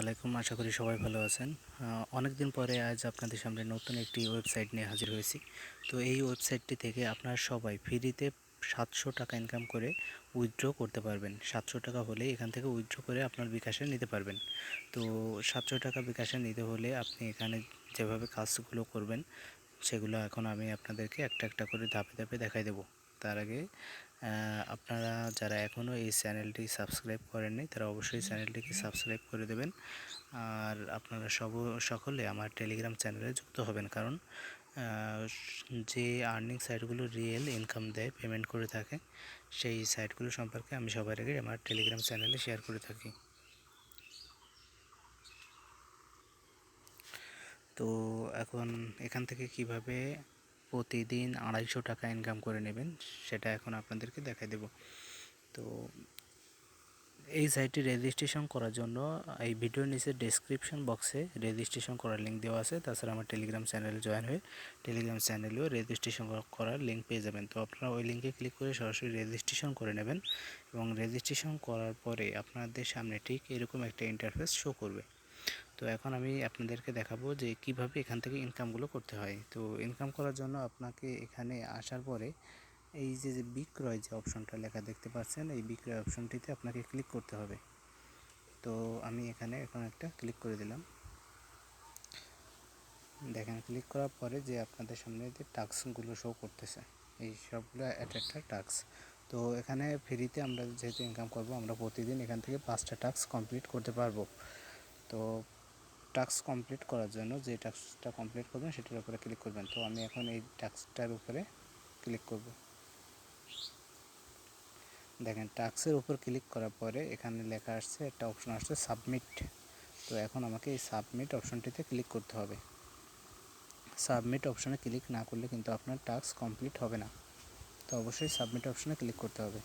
ওয়ালাইকুম আশা করি সবাই ভালো আছেন। অনেক দিন পরে আজ আপনাদের সামনে নতুন একটি ওয়েবসাইট নিয়ে হাজির হয়েছি। তো এই ওয়েবসাইটটি থেকে আপনারা সবাই ফ্রিতে সাতশো টাকা ইনকাম করে উইথড্র করতে পারবেন। সাতশো টাকা হলে এখান থেকে উইথড্র করে আপনার বিকাশে নিতে পারবেন। তো সাতশো টাকা বিকাশে নিতে হলে আপনি এখানে যেভাবে কাজগুলো করবেন, সেগুলো এখন আমি আপনাদেরকে একটা একটা করে ধাপে ধাপে দেখাই দেবো। তার আগে আপনারা যারা এখনও এই চ্যানেলটি সাবস্ক্রাইব করেননি, তারা অবশ্যই চ্যানেলটিকে সাবস্ক্রাইব করে দেবেন। আর আপনারা সব, সকলে আমার টেলিগ্রাম চ্যানেলে যুক্ত হবেন। কারণ যে আর্নিং সাইটগুলো রিয়েল ইনকাম দেয় পেমেন্ট করে থাকে, সেই সাইটগুলো সম্পর্কে আমি সবার আগে আমার টেলিগ্রাম চ্যানেলে শেয়ার করে থাকি। তো এখন এখান থেকে কীভাবে প্রতিদিন আড়াইশো টাকা ইনকাম করে নেবেন, সেটা এখন আপনাদেরকে দেখাই দেব। তো এই সাইটটি রেজিস্ট্রেশন করার জন্য, এই ভিডিওর নিচে ডেসক্রিপশন বক্সে রেজিস্ট্রেশন করার লিঙ্ক দেওয়া আছে। তাছাড়া আমার টেলিগ্রাম চ্যানেলে জয়েন হয়ে টেলিগ্রাম চ্যানেলেও রেজিস্ট্রেশন করার লিঙ্ক পেয়ে যাবেন। তো আপনারা ওই লিঙ্কে ক্লিক করে সরাসরি রেজিস্ট্রেশন করে নেবেন এবং রেজিস্ট্রেশন করার পরে আপনাদের সামনে ঠিক এরকম একটা ইন্টারফেস শো করবে। তো এখন আমি আপনাদেরকে দেখাবো যে কীভাবে এখান থেকে ইনকামগুলো করতে হয়। তো ইনকাম করার জন্য আপনাকে এখানে আসার পরে এই যে যে বিক্রয় যে অপশনটা লেখা দেখতে পাচ্ছেন, এই বিক্রয় অপশনটিতে আপনাকে ক্লিক করতে হবে। তো আমি এখানে এখন একটা ক্লিক করে দিলাম। দেখেন ক্লিক করার পরে যে আপনাদের সামনে যে টাস্কগুলো শো করতেছে, এই সবগুলো এক একটা টাস্ক তো এখানে ফ্রিতে আমরা যেহেতু ইনকাম করব, আমরা প্রতিদিন এখান থেকে পাঁচটা টাস্ক কমপ্লিট করতে পারব। তো টাস্ক কমপ্লিট করার জন্য যে টাস্কটা কমপ্লিট করবেন সেটার উপরে ক্লিক করবেন। তো আমি এখন এই টাস্কটার উপরে ক্লিক করব। দেখেন টাস্কের উপর ক্লিক করার পরে এখানে লেখা আসছে, একটা অপশন আসছে সাবমিট তো এখন আমাকে এই সাবমিট অপশনটিতে ক্লিক করতে হবে। সাবমিট অপশনে ক্লিক না করলে কিন্তু আপনার টাস্ক কমপ্লিট হবে না। তো অবশ্যই সাবমিট অপশনে ক্লিক করতে হবে।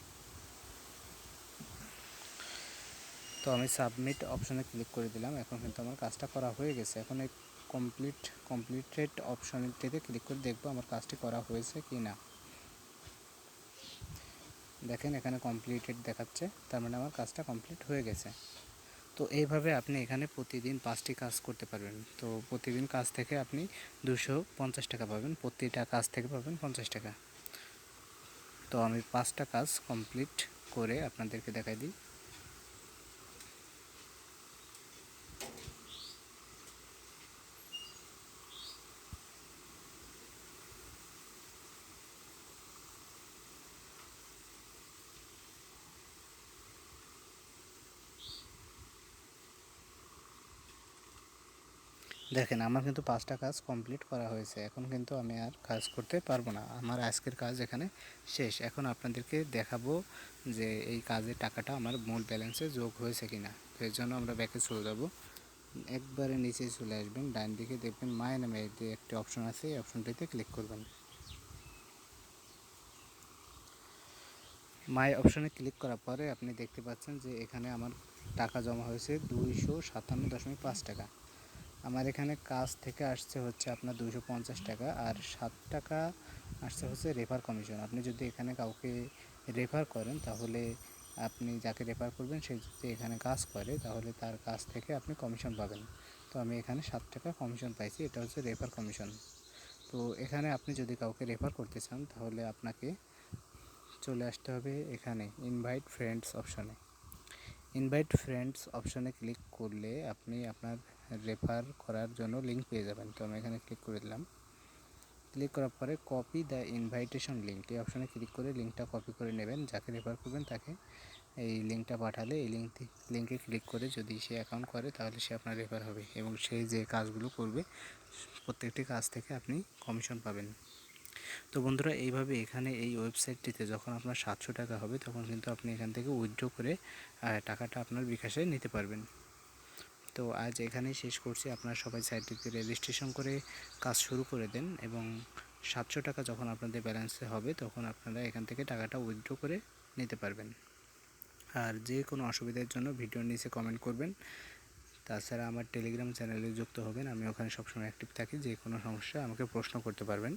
তো আমি সাবমিট অপশানে ক্লিক করে দিলাম। এখন কিন্তু আমার কাজটা করা হয়ে গেছে। এখন এই কমপ্লিট কমপ্লিটেড অপশানটিতে ক্লিক করে দেখব আমার কাজটি করা হয়েছে কি না। দেখেন এখানে কমপ্লিটেড দেখাচ্ছে। তার মানে আমার কাজটা কমপ্লিট হয়ে গেছে। তো এইভাবে আপনি এখানে প্রতিদিন পাঁচটি কাজ করতে পারবেন। তো প্রতিদিন কাজ থেকে আপনি দুশো পঞ্চাশ টাকা পাবেন। প্রতিটা কাজ থেকে পাবেন পঞ্চাশ টাকা। তো আমি পাঁচটা কাজ কমপ্লিট করে আপনাদেরকে দেখাই দিই। দেখেন, আমার কিন্তু পাঁচটা কাজ কমপ্লিট করা হয়েছে। এখন কিন্তু আমি আর কাজ করতে পারব না। আমার আজকের কাজ এখানে শেষ। এখন আপনাদেরকে দেখাবো যে এই কাজের টাকাটা আমার মূল ব্যালেন্সে যোগ হয়েছে কি না তো এর জন্য আমরা ব্যাকে চলে যাব। একবারে নিচে চলে আসবেন। ডান দিকে দেখবেন মায় নামে যে একটি অপশন আছে, এই অপশনটিতে ক্লিক করবেন। মাই অপশনে ক্লিক করার পরে আপনি দেখতে পাচ্ছেন যে এখানে আমার টাকা জমা হয়েছে দুইশো সাতান্ন দশমিক পাঁচ টাকা। আমার এখানে কাজ থেকে আসছে হচ্ছে আপনার দুশো পঞ্চাশ টাকা আর সাত টাকা আসছে হচ্ছে রেফার কমিশন আপনি যদি এখানে কাউকে রেফার করেন তাহলে আপনি যাকে রেফার করবেন সে যদি এখানে কাজ করে তাহলে তার কাছ থেকে আপনি কমিশন পাবেন। তো আমি এখানে সাত টাকা কমিশন পাইছি, এটা হচ্ছে রেফার কমিশন তো এখানে আপনি যদি কাউকে রেফার করতে চান তাহলে আপনাকে চলে আসতে হবে এখানে ইনভাইট ফ্রেন্ডস অপশনে ইনভাইট ফ্রেন্ডস অপশনে ক্লিক করলে আপনি আপনার রেফার করার জন্য লিঙ্ক পেয়ে যাবেন। তো আমি এখানে ক্লিক করে দিলাম। ক্লিক করার পরে কপি দ্য ইনভাইটেশন লিঙ্ক এই অপশানে ক্লিক করে লিঙ্কটা কপি করে নেবেন। যাকে রেফার করবেন তাকে এই লিঙ্কটা পাঠালে এই লিঙ্ক লিঙ্কে ক্লিক করে যদি সে অ্যাকাউন্ট করে তাহলে সে আপনার রেফার হবে এবং সেই যে কাজগুলো করবে, প্রত্যেকটি কাজ থেকে আপনি কমিশন পাবেন। তো বন্ধুরা, এইভাবে এখানে এই ওয়েবসাইটটিতে যখন আপনার সাতশো টাকা হবে, তখন কিন্তু আপনি এখান থেকে উইথড্র করে টাকাটা আপনার বিকাশে নিতে পারবেন। তো আজ এখানেই শেষ করছি। আপনারা সবাই সাইটটিতে রেজিস্ট্রেশন করে কাজ শুরু করে দেন এবং সাতশো টাকা যখন আপনাদের ব্যালেন্সে হবে, তখন আপনারা এখান থেকে টাকাটা উইথড্র করে নিতে পারবেন। আর যে কোনো অসুবিধার জন্য ভিডিওর নিচে কমেন্ট করবেন। তাছাড়া আমার টেলিগ্রাম চ্যানেলে যুক্ত হবেন। আমি ওখানে সবসময় অ্যাক্টিভ থাকি। যে কোনো সমস্যা আমাকে প্রশ্ন করতে পারবেন।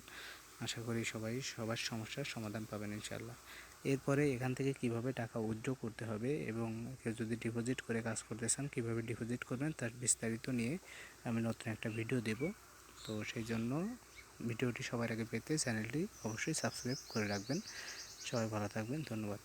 আশা করি সবাই সবার সমস্যার সমাধান পাবেন ইনশাআল্লাহ। এরপরে এখান থেকে কীভাবে টাকা উইথড্র করতে হবে এবং কেউ যদি ডিপোজিট করে কাজ করতে চান, কীভাবে ডিপোজিট করবেন তার বিস্তারিত নিয়ে আমি নতুন একটা ভিডিও দেব। তো সেই জন্য ভিডিওটি সবার আগে পেতে চ্যানেলটি অবশ্যই সাবস্ক্রাইব করে রাখবেন। সবাই ভালো থাকবেন, ধন্যবাদ।